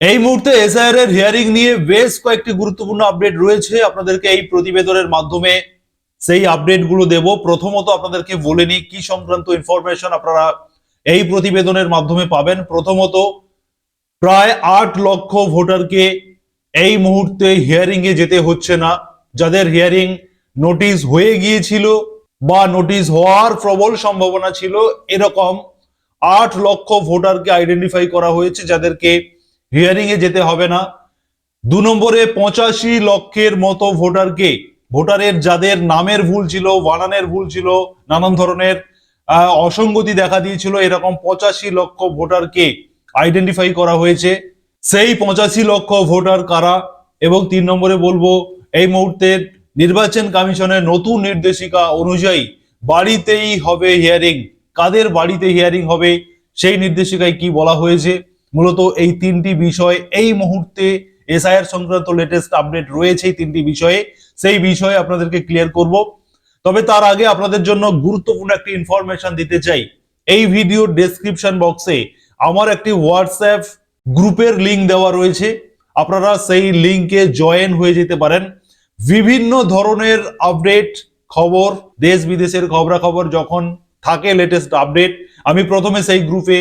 এই মুহূর্তে এসআইআর এর হিয়ারিং নিয়ে বেশ কয়েকটি গুরুত্বপূর্ণ আপডেট রয়েছে। আপনাদেরকে এই প্রতিবেদনের মাধ্যমে সেই আপডেটগুলো দেব। প্রথমত আপনাদেরকে বলে নিই, কি সংক্রান্ত ইনফরমেশন আপনারা এই প্রতিবেদনের মাধ্যমে পাবেন? প্রথমত, প্রায় আট লক্ষ ভোটারকে এই মুহূর্তে হিয়ারিং এ যেতে হচ্ছে না। যাদের হিয়ারিং নোটিশ হয়ে গিয়েছিল বা নোটিশ হওয়ার প্রবল সম্ভাবনা ছিল, এরকম আট লক্ষ ভোটারকে আইডেন্টিফাই করা হয়েছে, যাদেরকে হিয়ারিং এ যেতে হবে না। দু নম্বরে পঁচাশি লক্ষের মতো ভোটারকে, ভোটারের যাদের নামের ভুল ছিল, বানানের ভুল ছিল, নানান ধরনের অসঙ্গতি দেখা দিয়েছিল, এরকম পঁচাশি লক্ষ ভোটারকে আইডেন্টিফাই করা হয়েছে। সেই পঁচাশি লক্ষ ভোটার কারা? এবং তিন নম্বরে বলব, এই মুহূর্তে নির্বাচন কমিশনের নতুন নির্দেশিকা অনুযায়ী বাড়িতেই হবে হিয়ারিং কাদের বাড়িতে হিয়ারিং হবে, সেই নির্দেশিকায় কি বলা হয়েছে? মূলত এই তিনটি বিষয় এই মুহূর্তে এসআইআর সংক্রান্ত লেটেস্ট আপডেট রয়েছে এই তিনটি বিষয়ে। সেই বিষয়ে আপনাদেরকে ক্লিয়ার করব। তবে তার আগে আপনাদের জন্য গুরুত্বপূর্ণ একটি ইনফরমেশন দিতে চাই। এই ভিডিওর ডেসক্রিপশন বক্সে আমার একটি হোয়াটসঅ্যাপ গ্রুপের লিংক দেওয়া রয়েছে। আপনারা সেই লিংকে জয়েন হয়ে যেতে পারেন। বিভিন্ন ধরনের আপডেট খবর দেশ বিদেশের খবরাখবর যখন থাকে লেটেস্ট আপডেট আমি প্রথমে সেই গ্রুপে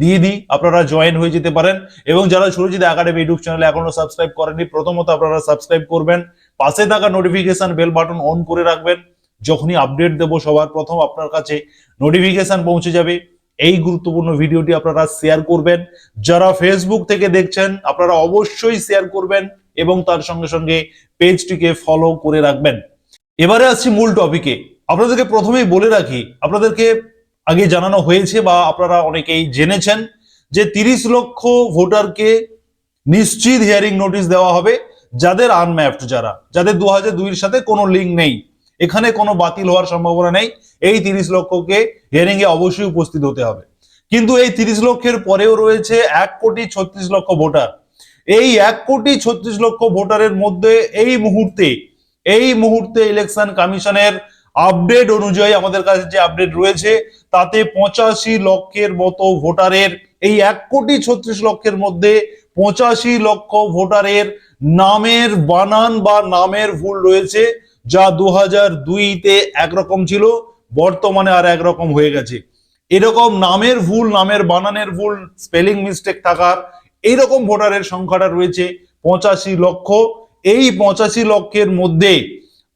দিয়ে দিই, আপনারা জয়েন হয়ে যেতে পারেন। এবং যারা সুরজিৎ একাডেমি ইউটিউব চ্যানেলে এখনও সাবস্ক্রাইব করেননি, প্রথমত আপনারা সাবস্ক্রাইব করবেন, পাশে থাকা নোটিফিকেশন বেল বাটন অন করে রাখবেন, যখনই আপডেট দেব সবার প্রথম আপনার কাছে নোটিফিকেশন পৌঁছে যাবে। এই গুরুত্বপূর্ণ ভিডিওটি আপনারা শেয়ার করবেন। যারা ফেসবুক থেকে দেখছেন, আপনারা অবশ্যই শেয়ার করবেন এবং তার সঙ্গে সঙ্গে পেজটিকে ফলো করে রাখবেন। এবারে আসছি মূল টপিকে আপনাদেরকে প্রথমেই বলে রাখি, আপনাদেরকে আগে জানানো হয়েছে বা আপনারা অনেকেই জেনেছেন যে তিরিশ লক্ষ ভোটারকে নিশ্চিত হিয়ারিং নোটিশ দেওয়া হবে যাদের আনম্যাপড যারা, যাদের দু হাজার সাথে কোনো লিঙ্ক নেই। এখানে কোনো বাতিল হওয়ার সম্ভাবনা নেই। এই তিরিশ লক্ষকে হিয়ারিং এ অবশ্যই উপস্থিত হতে হবে। কিন্তু এই তিরিশ লক্ষের পরেও রয়েছে এক কোটি ছত্রিশ লক্ষ ভোটার। এই এক কোটি ছত্রিশ লক্ষ ভোটারের মধ্যে এই মুহূর্তে এই মুহূর্তে ইলেকশন কমিশনের আপডেট অনুযায়ী আমাদের কাছে যে আপডেট রয়েছে, তাতে পঁচাশি লক্ষের মতো ভোটারের, এই এক কোটি ছত্রিশ লক্ষের মধ্যে পঁচাশি লক্ষ ভোটারের নামের বানান বা নামের ভুল রয়েছে, যা দু হাজার দুইতে একরকম ছিল, বর্তমানে আর একরকম হয়ে গেছে। এরকম নামের ভুল, নামের বানানের ভুল স্পেলিং মিস্টেক থাকার, এইরকম ভোটারের সংখ্যাটা রয়েছে পঁচাশি লক্ষ। এই পঁচাশি লক্ষের মধ্যে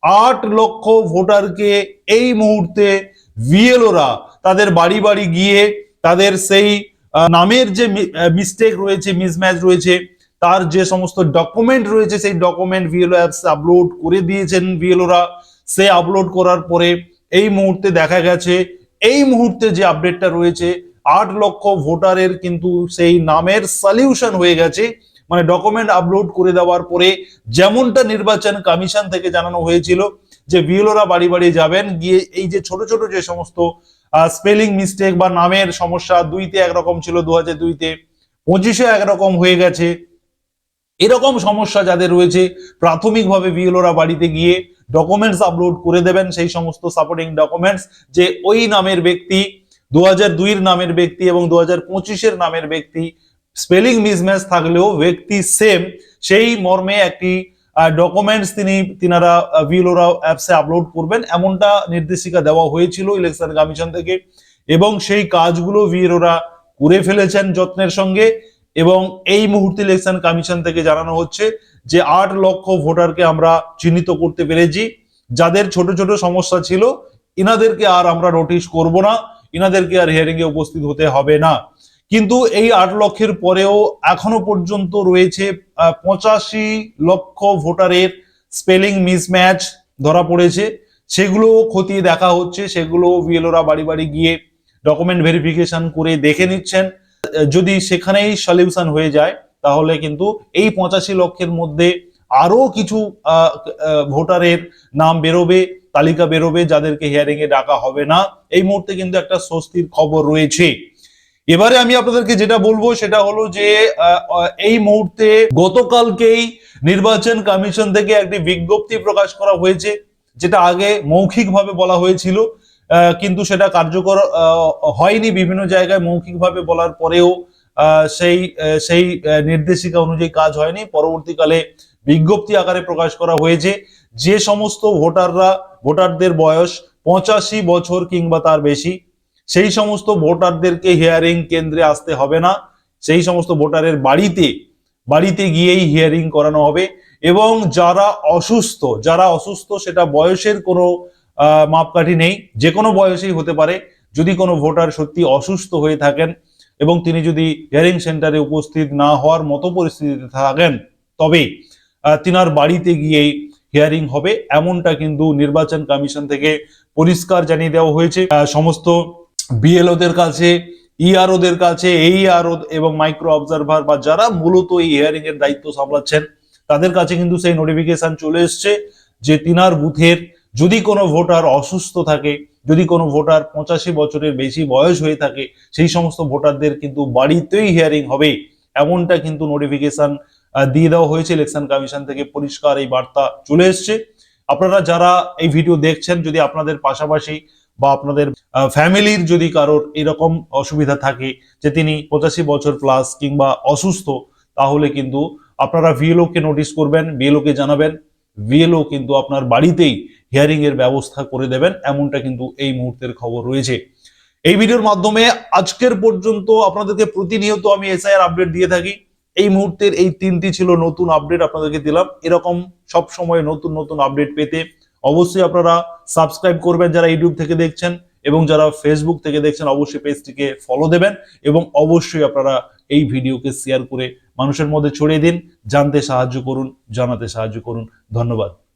আট লক্ষ ভোটারকে এই মুহূর্তে ভিএলওরা তাদের বাড়ি বাড়ি গিয়ে তাদের সেই নামের যে মিস্টেক রয়েছে মিসম্যাচ রয়েছে, তার যে সমস্ত ডকুমেন্ট রয়েছে, সেই ডকুমেন্ট ভিএলও অ্যাপস আপলোড করে দিয়েছেন ভিএলওরা। সে আপলোড করার পরে এই মুহূর্তে দেখা গেছে, এই মুহূর্তে যে আপডেটটা রয়েছে, আট লক্ষ ভোটারের কিন্তু সেই নামের সলিউশন হয়ে গেছে। মানে ডকুমেন্ট আপলোড করে দেওয়ার পরে যেমনটা নির্বাচন কমিশন থেকে জানানো হয়েছিল যে বিএলওরা বাড়ি বাড়ি যাবেন, গিয়ে এই যে ছোট ছোট যে সমস্ত স্পেলিং মিস্টেক বা নামের সমস্যা দুইতে একরকম ছিল দু হাজার দুইতে, পঁচিশে একরকম হয়ে গেছে। এরকম সমস্যা যাদের রয়েছে, প্রাথমিকভাবে বিএলওরা বাড়িতে গিয়ে ডকুমেন্টস আপলোড করে দেবেন, সেই সমস্ত সাপোর্টিং ডকুমেন্টস যে ওই নামের ব্যক্তি দু হাজার নামের ব্যক্তি এবং দু হাজার নামের ব্যক্তি স্পেলিং মিসম্যাচ থাকলেও ব্যক্তি সেম সেই মর্মে একটি ডকুমেন্টস তিনি, তিনারা ভিলোরা অ্যাপসে আপলোড করবেন। এমনটা নির্দেশিকা দেওয়া হয়েছিল ইলেকশন কমিশন থেকে এবং সেই কাজগুলো ভিলোরা করে ফেলেছেন যত্নের সঙ্গে এবং এই মুহূর্তে ইলেকশন কমিশন থেকে জানানো হচ্ছে যে আট লক্ষ ভোটারকে আমরা চিহ্নিত করতে পেরেছি। যাদের ছোট ছোট সমস্যা ছিল, ইনাদেরকে আর আমরা নোটিশ করব না। ইনাদেরকে আর হিয়ারিং এ উপস্থিত হতে হবে না। কিন্তু এই আট লক্ষের পরেও এখনও পর্যন্ত রয়েছে পঁচাশি লক্ষ ভোটারের স্পেলিং মিসম্যাচ ধরা পড়েছে। সেগুলো খতিয়ে দেখা হচ্ছে সেগুলো ভিএলওরা বাড়ি বাড়ি গিয়ে ডকুমেন্ট ভেরিফিকেশন করে দেখে নিচ্ছেন। যদি সেখানেই সলিউশন হয়ে যায়, তাহলে কিন্তু এই পঁচাশি লক্ষের মধ্যে আরও কিছু ভোটারের নাম বেরোবে, তালিকা বেরোবে, যাদেরকে হিয়ারিং এ ডাকা হবে না। এই মুহূর্তে কিন্তু একটা স্বস্তির খবর রয়েছে। এবারে আমি আপনাদেরকে যেটা বলব সেটা হলো যে এই মুহূর্তে গতকালকেই নির্বাচন কমিশন থেকে একটি বিজ্ঞপ্তি প্রকাশ করা হয়েছে, যেটা আগে মৌখিকভাবে বলা হয়েছিল কিন্তু সেটা কার্যকর হয়নি বিভিন্ন জায়গায় মৌখিকভাবে বলার পরেও সেই সেই নির্দেশিকা অনুযায়ী কাজ হয়নি। পরবর্তীকালে বিজ্ঞপ্তি আকারে প্রকাশ করা হয়েছে যে সমস্ত ভোটাররা, ভোটারদের বয়স পঁচাশি বছর কিংবা তার বেশি সেই সমস্ত ভোটারদেরকে হিয়ারিং কেন্দ্রে আসতে হবে না। সেই সমস্ত ভোটারের বাড়িতে বাড়িতে গিয়েই হিয়ারিং করানো হবে এবং যারা অসুস্থ যারা অসুস্থ সেটা বয়সের কোনো মাপকাঠি নেই। যে কোনো বয়সেই হতে পারে। যদি কোনো ভোটার সত্যি অসুস্থ হয়ে থাকেন এবং তিনি যদি হিয়ারিং সেন্টারে উপস্থিত না হওয়ার মতো পরিস্থিতিতে থাকেন, তবে তিনার বাড়িতে গিয়েই হিয়ারিং হবে। এমনটা কিন্তু নির্বাচন কমিশন থেকে পরিষ্কার জানিয়ে দেওয়া হয়েছে। সমস্ত বিএলওদের কাছে ইআরওদের কাছে এইআরও এবং মাইক্রো অবজারভার বা যারা মূলত এই হিয়ারিং এর দায়িত্ব সামলাচ্ছেন, তাদের কাছে কিন্তু সেই নোটিফিকেশন চলে এসছে যে তিনার বুথের যদি কোনো ভোটার অসুস্থ থাকে, যদি কোনো ভোটার পঁচাশি বছরের বেশি বয়স হয়ে থাকে, সেই সমস্ত ভোটারদের কিন্তু বাড়িতেই হিয়ারিং হবে। এমনটা কিন্তু নোটিফিকেশন দিয়ে দেওয়া হয়েছে ইলেকশন কমিশন থেকে। পরিষ্কার এই বার্তা চলে এসছে। আপনারা যারা এই ভিডিও দেখছেন, যদি আপনাদের পাশাপাশি বা আপনাদের ফ্যামিলির যদি কারোর এরকম অসুবিধা থাকে যে তিনি পঁচাশি বছর প্লাস কিংবা অসুস্থ, তাহলে কিন্তু আপনারা ভিএলও কে নোটিশ করবেন বিএলও কে জানাবেন। ভিএলও কিন্তু আপনার বাড়িতেই হিয়ারিং এর ব্যবস্থা করে দেবেন, এমনটা কিন্তু এই মুহূর্তের খবর রয়েছে। এই ভিডিওর মাধ্যমে আজকের পর্যন্ত আপনাদেরকে প্রতিনিয়ত আমি এসআইআর আপডেট দিয়ে থাকি। এই মুহূর্তের এই তিনটি ছিল নতুন আপডেট আপনাদেরকে দিলাম। এরকম সব সময় নতুন নতুন আপডেট পেতে অবশ্যই আপনারা সাবস্ক্রাইব করবেন যারা ইউটিউব থেকে দেখছেন এবং যারা ফেসবুক থেকে দেখছেন, অবশ্যই পেজটিকে ফলো দেবেন এবং অবশ্যই আপনারা এই ভিডিওকে শেয়ার করে মানুষের মধ্যে ছড়িয়ে দিন, জানতে সাহায্য করুন, জানাতে সাহায্য করুন। ধন্যবাদ।